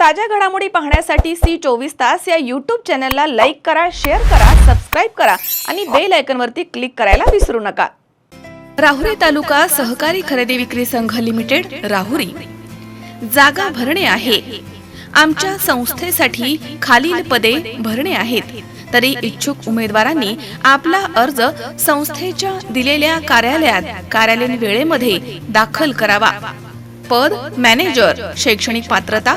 ताज्या घडामोडी पाहण्यासाठी सी चोवीस तास या यूट्यूब चॅनलला लाईक करा शेअर करा सबस्क्राईब करा आणि बेल आयकनवरती क्लिक करायला विसरू नका. राहुरी तालुका सहकारी खरेदी विक्री संघ लिमिटेड राहुरी. जागा भरणे आहे. आमच्या संस्थेसाठी खालील पदे भरणे आहेत. तरी इच्छुक उमेदवारांनी आपला अर्ज संस्थेच्या दिलेल्या कार्यालयात कार्यालयीन वेळेमध्ये दाखल करावा. पद मॅनेजर शैक्षणिक पात्रता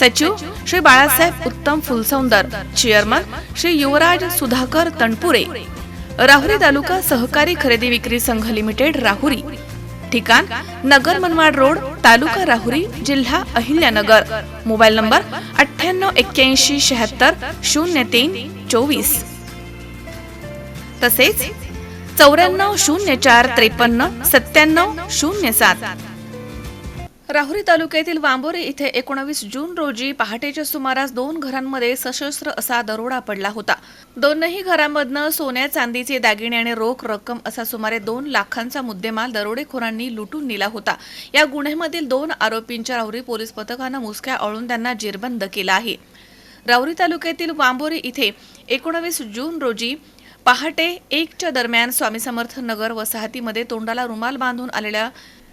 सचिव श्री बाळासाहेब उत्तम फुलसौंदर चेअरमन श्री युवराज सुधाकर तणपुरे राहुरी तालुका सहकारी खरेदी विक्री संघ लिमिटेड राहुरी. ठिकाण नगर मनमाड रोड तालुका राहुरी जिल्हा अहिल्यानगर. मोबाईल नंबर अठ्ठ्याण्णव एक्क्याऐंशी शहात्तर शून्य तीन चोवीस. तसेच चौऱ्याण्णव शून्य चार त्रेपन्न सत्त्याण्णव शून्य सात. राहुरी तालुक्यातील वांबोरी इथे एकोणावीस जून रोजी पहाटेच्या सुमारास दोन घरांमध्ये सशस्त्र असा दरोडा पडला होता. दोनही घरांमधनं सोन्या चांदीचे दागिने आणि रोख रक्कम असा सुमारे दोन लाखांचा मुद्देमाल दरोडेखोरांनी लुटून नेला होता. या गुन्ह्यामधील दोन आरोपींच्या राहुरी पोलीस पथकानं मुसक्या अळून त्यांना जेरबंद केला आहे. राहुरी तालुक्यातील वांबोरी इथे एकोणावीस जून रोजी पहाटे एकच्या दरम्यान स्वामी समर्थ नगर वसाहतीमध्ये तोंडाला रुमाल बांधून आलेल्या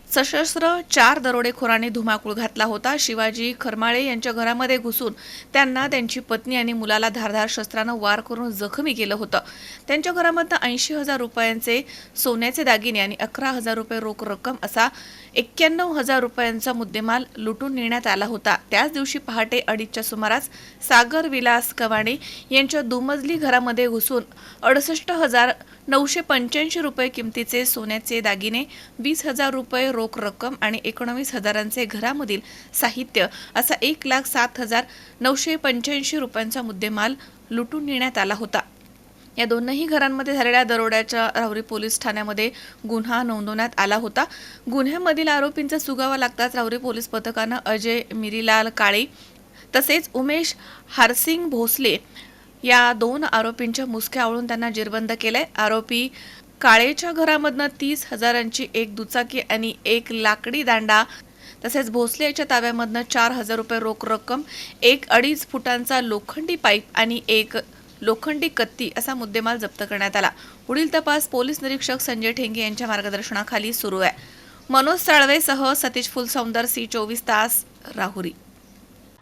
सशस्त्र चार दरोडेखोरांनी धुमाकूळ घातला होता. शिवाजी खरमाळे यांच्या घरामध्ये घुसून त्यांना त्यांची पत्नी आणि मुलाला धारधार शस्त्रानं वार करून जखमी केलं होतं. त्यांच्या घरामधनं ऐंशी हजार रुपयांचे सोन्याचे दागिने आणि अकरा हजार रुपये रोख रक्कम असा एक्क्याण्णव हजार रुपयांचा मुद्देमाल लुटून नेण्यात आला होता. त्याच दिवशी पहाटे अडीचच्या सुमारास सागर विलास कवाणे यांच्या दुमजली घरामध्ये घुसून अडुसष्ट हजार नऊशे पंच्याऐंशी रुपये किमतीचे सोन्याचे दागिने वीस हजार रुपये रोख रक्कम आणि एकोणवीस हजारांचे घरामधील साहित्य असा एक लाख सात हजार नऊशे पंच्याऐंशी रुपयांचा मुद्देमाल लुटून नेण्यात आला होता. या दोनही घरांमध्ये झालेल्या दरोड्याच्या राहुरी पोलीस ठाण्यामध्ये गुन्हा नोंदवण्यात आला होता. गुन्ह्यामधील आरोपींचा सुगावा लागताच राहुरी पोलीस पथकानं अजय मिरीलाल काळे तसेच उमेश हारसिंग भोसले या दोन आरोपींच्या मुसक्या आवळून त्यांना जेरबंद केलंय. आरोपी काळेच्या घरामधनं तीस हजारांची एक दुचाकी आणि एक लाकडी दांडा तसेच भोसले याच्या ताब्यामधनं चार हजार रुपये रोख रक्कम एक अडीच फुटांचा लोखंडी पाईप आणि एक लोखंडी कत्ती असा मुद्देमाल जप्त करण्यात आला. पुढील तपास पोलीस निरीक्षक संजय ठेंगे यांच्या मार्गदर्शनाखाली सुरू आहे. मनोज साळवेसह सतीश फुलसौंदर सी चोवीस तास राहुरी.